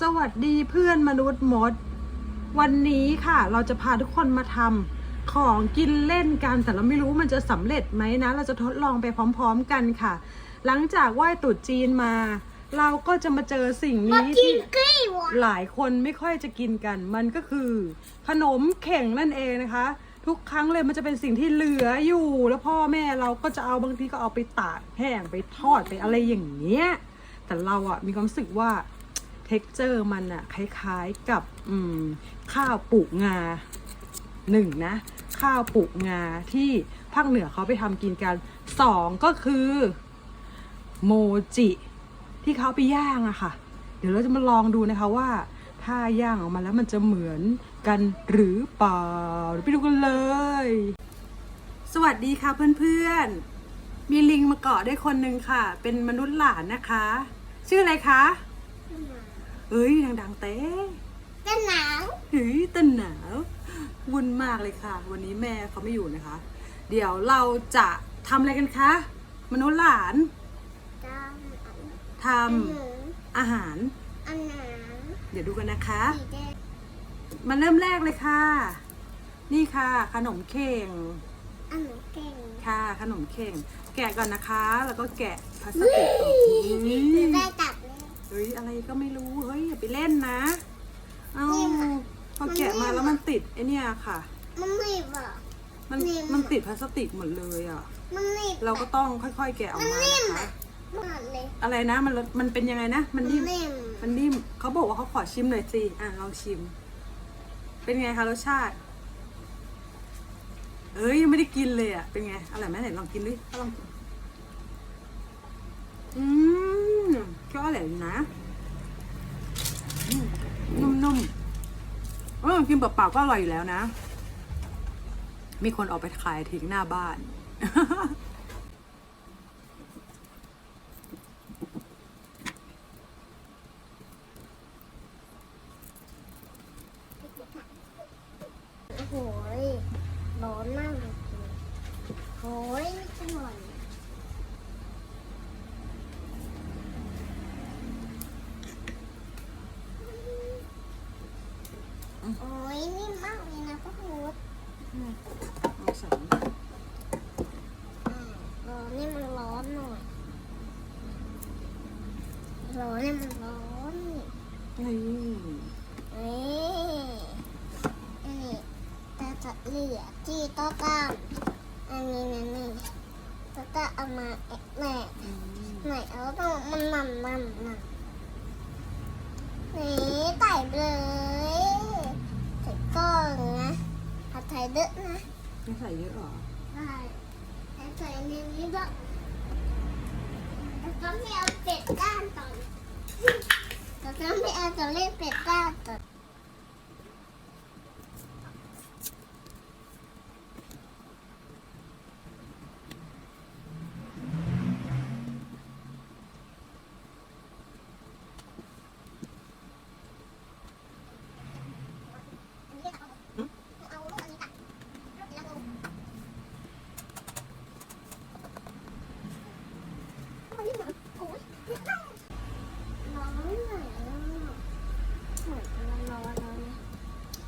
สวัสดีเพื่อนมนุษย์มด วันนี้ค่ะ เราจะพาทุกคนมาทำของกินเล่นกันแต่เราไม่รู้มันจะสำเร็จไหมนะ เราจะทดลองไปพร้อม ๆ กันค่ะ หลังจากไหว้ตรุษจีนมา เราก็จะมาเจอสิ่งมานี้กิที่นกี้วะหลายคนไม่ค่อยจะกินกัน มันก็คือ ขนมเข่งนั่นเองนะคะ ทุกครั้งเลยมันจะเป็นสิ่งที่เหลืออยู่ แล้วพ่อแม่เราก็จะเอาบางทีก็เอาไปตากแห้งไปทอดไปอะไรอย่างเงี้ยแต่เราอะมีความรู้สึกว่า เท็กเจอร์มันอะคล้ายๆกับข้าวปลูกงาหนึ่งนะ ข้าวปลูกงาที่ภาคเหนือเขาไปทำกินกันสองก็คือโมจิที่เขาไปย่างอะค่ะ เดี๋ยวเราจะมาลองดูนะคะว่า ถ้าย่างออกมาแล้วมันจะเหมือนกันหรือเปล่าไปดูกันเลย สวัสดีค่ะเพื่อนๆ มีลิงมาเกาะได้วยคนหนึ่งค่ะ เป็นมนุษย์หลานนะคะ ชื่ออะไรคะ เอ้ยดังๆเต้จะหนาวเฮ้ยต้นหนาววุ่นมากเลยค่ะ วันนี้แม่เขาไม่อยู่นะคะ เดี๋ยวเราจะทำอะไรกันคะมนุษย์หลานจะทอันหนูำอาหาร อันหนาวเดี๋ยวดูกันนะคะ สีแดงมาเริ่มแรกเลยค่ะ นี่ค่ะ ขนมเข่ง อันหนูเก่งค่ะขนมเข่ง แกะก่อนนะคะ แล้วก็แกะพลาสติกออกเฮ้จะยได้จับ เลยเฮ้ยอะไรก็ไม่รู้ เฮ้ยอย่าไปเล่นนะ เอ้านิ่มอะพอแกะมาแล้วมันติดไอเนี่ยค่ะ มันหนีบอะ มันนิ่มอะมันติดพลาสติกหมดเลยอะ มันหนีบเราก็ต้องค่อยๆ แกะออกมานะคะหมดเลยอะไรนะมันมันเป็นยังไงนะ มันนิ่มนิ่มมันนิ่มเขาบอกว่าเขาขอชิมหน่อยสิอะลองชิม เป็นไงคะรสชาติ เอ้ยยังไม่ได้กินเลยอะเป็นไงอร่อยไหมไหนลองกินดิลองกินอืม ก็อร่อยนะอืมนุ่มๆเออกินเปล่าๆก็อร่อยอยู่แล้วนะ มีคนออกไปขายทิ้งหน้าบ้าน โอ้โหยร้อนมากเลยจริงโอ้ยไม่ใช่หน่อยโอ้ยนิ่มมากเลยนะพ่อโฮด เอาใส่ อ่า ร้อนนี่มันร้อนหน่อยร้อนนี่มันร้อนนี่นี่นี่อันนี้แต่จะเหลือที่โต๊ะกลางอันนี้นะนี่แล้วก็เอามาแอะแหม่อืมไหนเอาต้องมันมันมันมันนี่ใส่ไปเลยใส่ก้อนนะผัดไทยเด้อนะไม่ใส่เยอะเหรอใช่ ใส่ในนี้ด้วยแล้วก็ไม่เอาเป็ดก้านต่อแล้วก็ไม่เอาจะเล่นเป็ดก้านต่อ เอาลูกอันนี้ตัดแล้วเอาเอานี่มาโอ๊ยร้อนหน่อยอะเหมือนมันร้อนร้อนนะ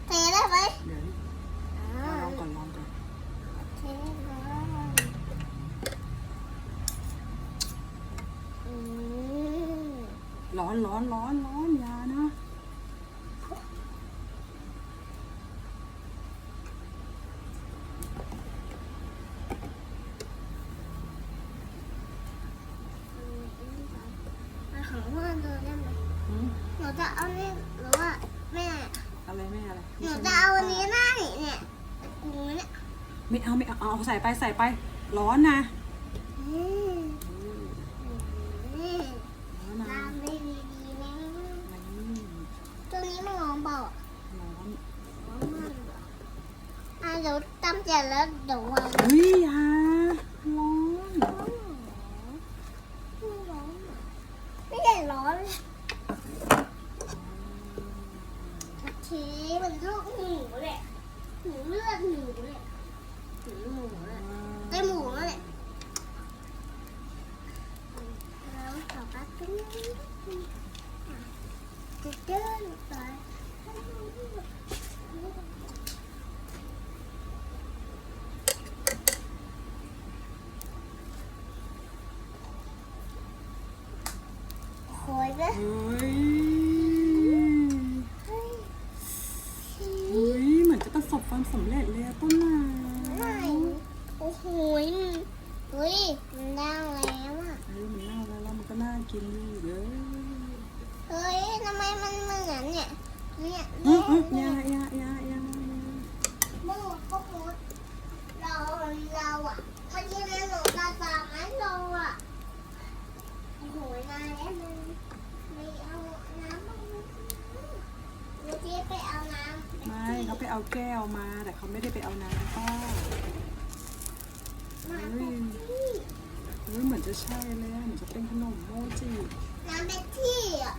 เทได้ไหม เดี๋ยว อ่า ลองก่อนลองก่อน เทได้อืม ร้ อนร้อนร้อนร้อนอยานะเอาของพ่อดูได้ไหมอืมหนูจะเอานี่หรือว่าแม่อะไรไม่อะไรหนูจะเอาอันนี้หน้านี่เนี่ยกุ้งเนี่ยไม่เอาไม่เอาเอาใส่ไปใส่ไป ร้อนนะ อืมอืม ร้อนนะ น้ำไม่ดีดีนะ อืม ตัวนี้มันร้อนเปล่าอะ ร้อน ร้อนมากเลยอะอะเดี๋ยวตำเสร็จแล้วเดี๋ยววางฮ้ยอยาร้อน ร้อนเหรอไม่ร้อนอะไม่ได้ร้อนสักทีมันลูกหมูเลยหมูเลือดหมูเลยหมูหมูเลยไอหมูเลยแล้วต่อไปก็อะเจ จะเดินไปโอยเลย เฮ้ย เฮ้ย เฮ้ยเหมือนจะประสบความสำเร็จเลยอะต้นหนา ไม่โอ้โหยเฮ้ยมันได้แล้วอะ เฮ้ยมันน่าแล้วแล้วมันก็น่ากินอยู่เลย เฮ้ยทำไมมันเหมือนเนี่ย เนี่ย อื เนี่ อย อือยา เนี่ย ยายายา มูดก็มูดเราเราอะเมื่อกี้นั้นหนูตาตามนั้นเราอะโอ้โหนายแล้วมึงไม่เอาน้ำมาหนูที่ไปเอาน้ำ ไม่เขาไปเอาแก้วมา แต่เขาไม่ได้ไปเอาน้ำป้ามาเป็นที่เฮ้ยเหมือนจะใช่เลยอะเหมือนจะเป็นขนมโมจิน้ำเป็นที่อะ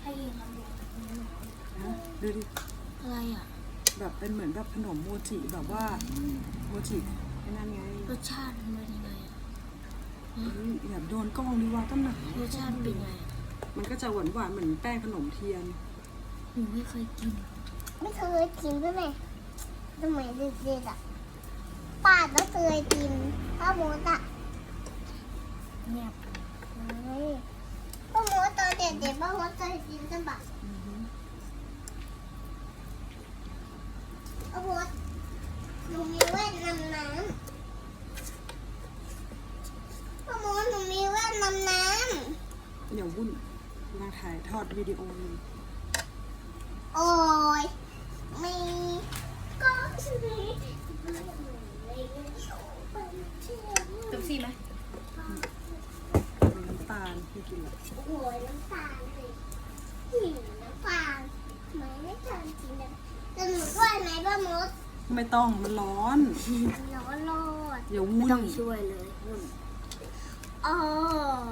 ให้ยิงลำบากนะดูดิอะไรอะ แบบเป็นเหมือนแบบขนมโมจิแบบว่าโมจิไอ้นั่นไงรสชาติมันเป็นยังไงอะเฮ้ยแบบโดนกล้องดีว่าต้นหนารสชาติเป็นไงมันก็จะหวานหวานๆเหมือนแป้งขนมเทียน หนูไม่เคยกิน ไม่เคยกินใช่ไหมทำไมเด็กๆอะป้าต้องเคยกินป้าโมดอะเงียบเลยป้าโมดตอนเด็กๆป้าโมดเคยกินใช่ปะ ดวิดีโออยู่โอ้ยมีก็สิบตุ๊กซี่ไหมมีน้ำตาลไม่กินหรอกโอ้โหน้ำตาลสิหิวน้ำตาลทำไมไม่ทำจริงเลยจะหนูด้วยไหมป้ามดไม่ต้องมันร้อนร้อนรอดอย่าวุ่นช่วยเลยหุ่นโอ้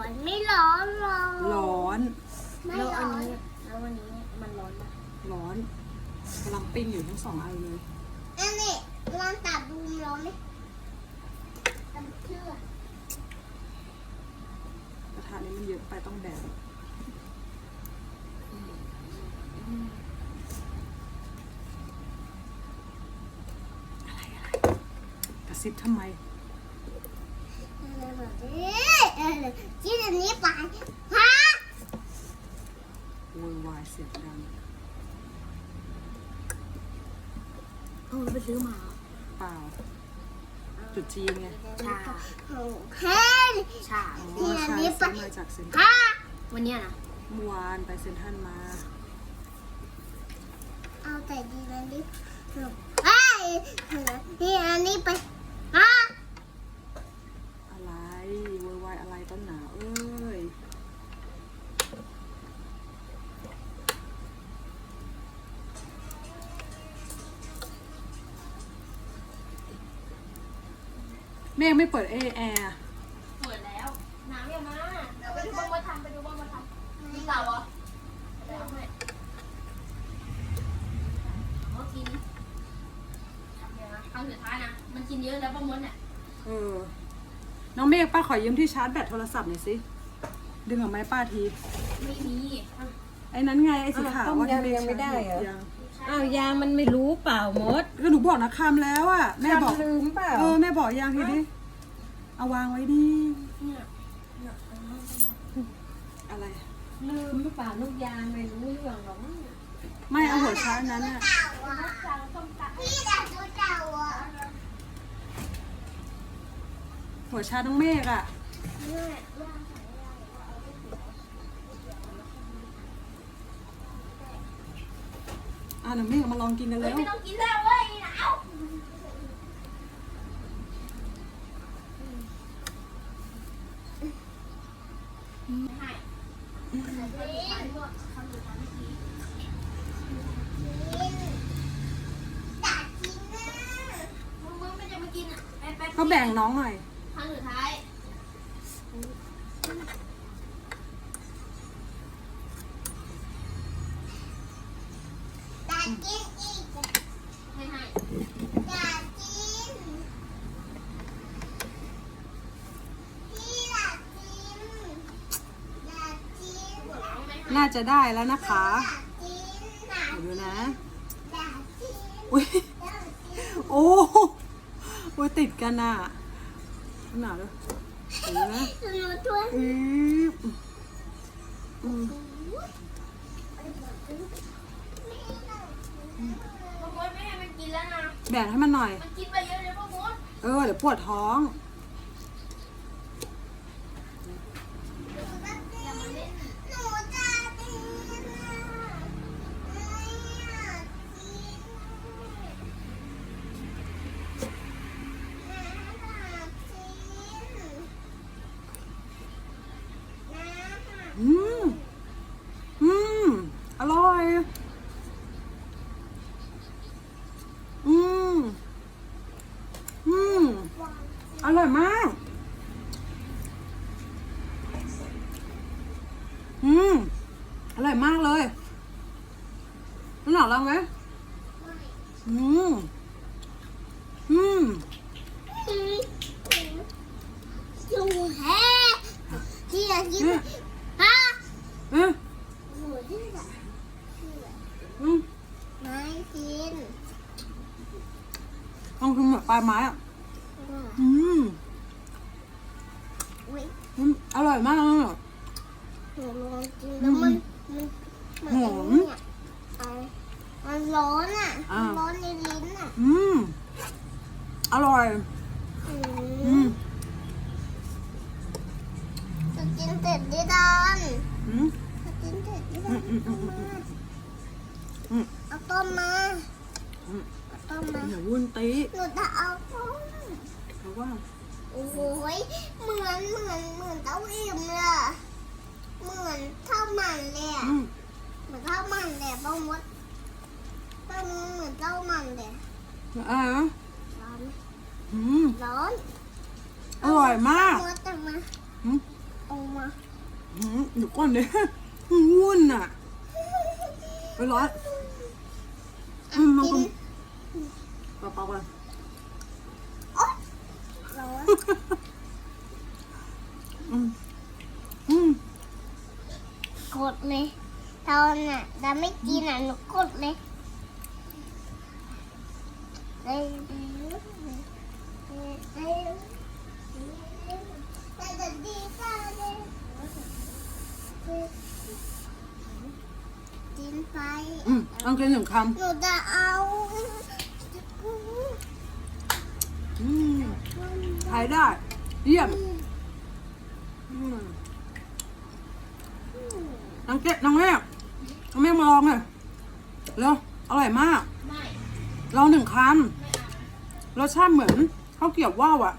ยไม่ร้อนหรอกร้อน ไม่แล้วร้อัอนน นี้แล้ววันนี้มันร้อนไหมร้อนกำลังปิ้งอยู่ทั้งสองอันเลยอันนี้ร้อนตัดบูมร้อนไหมตัดเชื่อกระทะนี้มันเยอะไปต้องแบกอะไรอะไรกระซิบทำไมอะไรแบบนี้เออกินอันนี้ไปฮะ โวยวายเสียงดังเพิ่งไปซื้อมาเปล่าจุดจีนไงชาโอ้เฮ้ยชาอ๋อเนี่ยใช่นี่ปะซื้อมาจากเซ็นทรัลฮะวันเนี้ยนะเมื่อวานไปเซ็นทรัลมา เอาแต่ดีนั้นดิเฮ้ยนี่อันนี้ไป แม่ยังไม่เปิดเอแอร์เปิดแล้วน้ำยังมาไปดูบ้างว่าทำไปดูบ้างว่าทำกินเปล่าเหรอแล้วให้เขากินทำยังไงครั้งสุดท้ายนะมันกินเยอะแล้วป้ามดเนี่ยเออ น้องเมฆป้าขอยืมที่ชาร์จแบตโทรศัพท์หน่อยสิดึงออกไหมป้าที ไม่มี ไอ้นั้นไงไอ้สีขาวว่าที่ต้มยำยังไม่ได้เหรอ อ้าวยามันไม่รู้เปล่ามดก็หนูบอกนะคำแล้วอะแม่บอกทำลืมเปล่าเออแม่บอกยังทีดิเอาวางไว้ดิเนี่ยอะไร ลืมหรือเปล่าลูกยาไม่รู้เรื่องหรอกมั้งไม่เอาหัวชาร์จนั้นอะเต่าอะพี่อยากดูเต่าอะหัวชาร์จน้องเมฆอะ อะน้องเมฆเอามาลองกินกันเฮ้แล้ยวไม่ต้องกินแล้วเว้ยหนาวตัดกินนะมึงมึงไม่จะมากินอะไปไปก็แบ่งน้องหน่อย ครั้งสุดท้าย นอีกให้ให้อยากกินพี่อยากกินอยากกินน่าจะได้แล้วนะคะอยากกินอยากเดี๋ยวดูนะอยากกินอุ้ยอยากกินโอ้โอ้ยติดกันอะหนาวด้วยเดี๋ยวนะหนูตัวอืมอืมพ่อมดไม่ให้มันกิน แล้วนะแบ่งให้มันหน่อย มันกินไปเยอะเลยพ่อมด เออ เดี๋ยวปวดท้อง ร่อยมาก อืม อร่อยมากเลยน้องหนาวลองไหมอืม อืม อยู่แฮ่ที่อยากกินฮะเอ๊ะหนูที่อยากอืมไม่กินลองกินแบบปลายไม้อะ อืมอุ้ยอืมอร่อยมากเลยอะ หนูลองกินแล้วมันมันมันหอมเนี่ยไอ้มันร้อนอะอ่ามั นร้อนในลิ้นอะอืม อร่อย อือืมมจะกินเสร็จดิดอนอืม จะกินเสร็จดิดออืนมอืมอืมอืม เอาต้มมาอืมเอาต้มมาอย่าวุ่นตีหนูจะเอาต้ม เพราะว่าโอ้โหยเหมือนเหมือนเหมือนเต้าอิ่มเลยอะเหมือนข้าวมันเลยอะอืมเหมือนข้าวมันเลยป้ามดป้ามดเหมือนข้าวมันเลยอะไรนะร้อนไหมอืมร้อนอร่อยมากป้ามดจะมาอืม เอามาอืมเดี๋ยวก่อนเลยวุ่นอะไปร้อนอืมมันกินก็เปล่าๆเลยร้อนอืมอืม กดเลยตอนน่ะแต่ไม่กินอะหนูกดเลยเอ้ยเอ้ยเอ้ยเอ้ยแต่จะดีจ้าเลยกินไปอืมลองกินหนึ่งคหนูจะเอาำอืม ใช้ได้ เยี่ยมอืมน้องเก็ตน้องแม่น้องแม่มาลองเลยเร็วอร่อยมากไม่ลองหนึ่งคไม่เอาำรสชาติเหมือนข้าวเกรี๊ยวว่าวอะ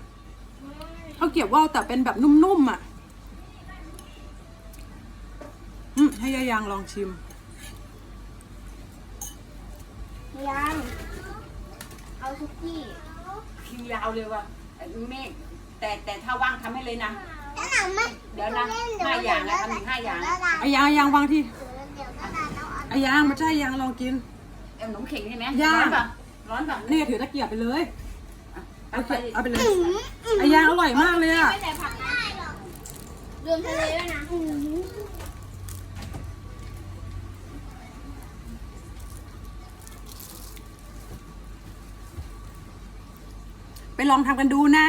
ข้าวเกรี๊ยวว่าวแต่เป็นแบบนุ่มๆอะอืมให้ยายางลองชิมยังเอาทุกที่คิวยาวเลยว่ะ เมฆแต่แต่ถ้าว่างทำให้เลยนะ แล้วหนังไม่เดี๋ยวนะห้าอย่างนะทำถึงห้าอย่างไายางยางวางที่เดี๋ยวก็ได้แล้วเอาไายางไม่ใช่ยางลองกิน เอาขนมเข่งใช่ไหมย่าง ร้อนป่ะร้อนป่ะเนี่ยถือตะเกียบไปเลยเอาเอาไปเกียบเอาไปเลยไายางอร่อยมากเลยอะไม่แต่ผักนะรวมทะเลด้วยนะ ลองทำกันดูนะ